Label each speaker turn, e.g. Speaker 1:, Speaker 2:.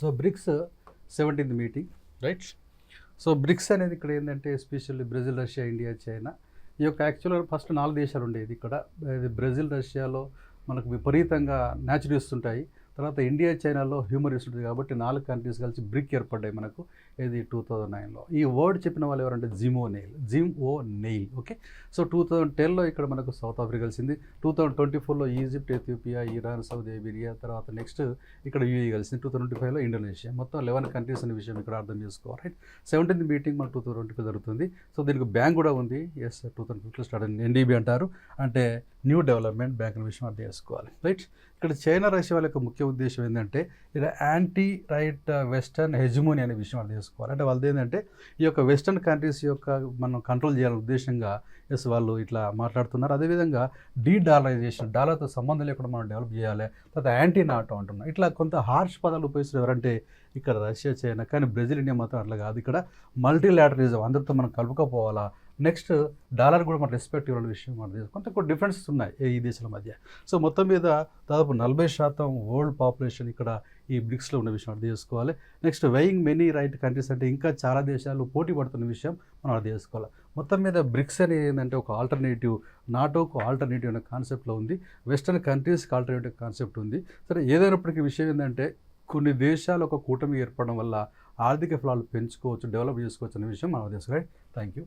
Speaker 1: So BRICS seventeenth meeting right so BRICS అనేది ఇక్కడ ఏంటంటే especially Brazil Russia India China ఈ యొక్క యాక్చువల్గా ఫస్ట్ నాలుగు దేశాలు ఉండేది ఇక్కడ. ఇది బ్రెజిల్ రష్యాలో మనకు విపరీతంగా న్యాచురల్స్ ఉంటాయి. తర్వాత ఇండియా చైనాలో హ్యూమర్ ఉంటుంది కాబట్టి నాలుగు కంట్రీస్ కలిసి బ్రిక్ ఏర్పడ్డాయి మనకు. ఇది టూ థౌజండ్ నైన్లో. ఈ వర్డ్ చెప్పిన వాళ్ళు ఎవరంటే Jim O'Neill Jim O'Neill okay? So two thousand టెన్లో ఇక్కడ మనకు సౌత్ ఆఫ్రికా కలిసింది. టూ థౌజండ్ ట్వంటీ ఫోర్లో Egypt Ethiopia Iran Saudi Arabia తర్వాత నెక్స్ట్ ఇక్కడ యూఏ కలిసింది. టూ థౌసండ్ ట్వంటీ ఫైవ్లో ఇండోనేషియా. మొత్తం లెవెన్ కంట్రీస్ అనే విషయం ఇక్కడ అర్థం చేసుకోవాలి రైట్ సెవెంటీన్త్ మీటింగ్ మన టూ థౌసండ్ ట్వంటీ ఫైవ్ జరుగుతుంది. సో దీనికి బ్యాంక్ కూడా ఉంది. ఎస్ టూ థౌసండ్ ఫిఫ్టీలో స్టార్ట్ అయింది. ఎన్డీబీ అంటారు. అంటే న్యూ డెవలప్మెంట్ బ్యాంకుల విషయం అర్థం చేసుకోవాలి. రైట్? ఇక్కడ చైనా రష్యా వాళ్ళ యొక్క ముఖ్య ఉద్దేశం ఏంటంటే ఇలా anti right uh, western hegemony అనే విషయం అర్థం చేసుకోవాలి. అంటే వాళ్ళది ఏంటంటే ఈ యొక్క వెస్టర్న్ కంట్రీస్ యొక్క మనం కంట్రోల్ చేయాలనే ఉద్దేశంగా ఎస్ వాళ్ళు ఇట్లా మాట్లాడుతున్నారు. అదేవిధంగా డీ డాలరైజేషన్ డాలర్తో సంబంధం లేకుండా మనం డెవలప్ చేయాలి. తర్వాత యాంటీ నాటో అంటున్నాం. ఇట్లా కొంత హార్ష్ పదాలు ఉపయోగిస్తారు ఎవరంటే ఇక్కడ రష్యా చైనా కానీ బ్రెజిల్ ఇండియా మాత్రం అట్లా కాదు. ఇక్కడ మల్టీలాటరిజం అందరితో మనం కలుపుకపోవాలా? నెక్స్ట్ డాలర్ కూడా మన రెస్పెక్ట్ ఇవ్వాలనే విషయం మన దేశం కొంత కొన్ని డిఫరెన్సెస్ ఉన్నాయి ఈ దేశాల మధ్య. సో మొత్తం మీద దాదాపు నలభై శాతం వరల్డ్ పాపులేషన్ ఇక్కడ ఈ బ్రిక్స్లో ఉన్న విషయం అర్థం చేసుకోవాలి. Next weighing many right countries అంటే ఇంకా చాలా దేశాలు పోటీ పడుతున్న విషయం మనం అర్థం చేసుకోవాలి. మొత్తం మీద బ్రిక్స్ అనేది ఏంటంటే ఒక ఆల్టర్నేటివ్ నాటోకు ఆల్టర్నేటివ్ అనే కాన్సెప్ట్లో ఉంది. వెస్టర్న్ కంట్రీస్కి ఆల్టర్నేటివ్ కాన్సెప్ట్ ఉంది. సరే ఏదైనప్పటికీ విషయం ఏంటంటే కొన్ని దేశాలు ఒక కూటమి ఏర్పడడం వల్ల ఆర్థిక ఫలాలు పెంచుకోవచ్చు డెవలప్ చేసుకోవచ్చు అనే విషయం మనం తెలుసు రైట్ థ్యాంక్ యూ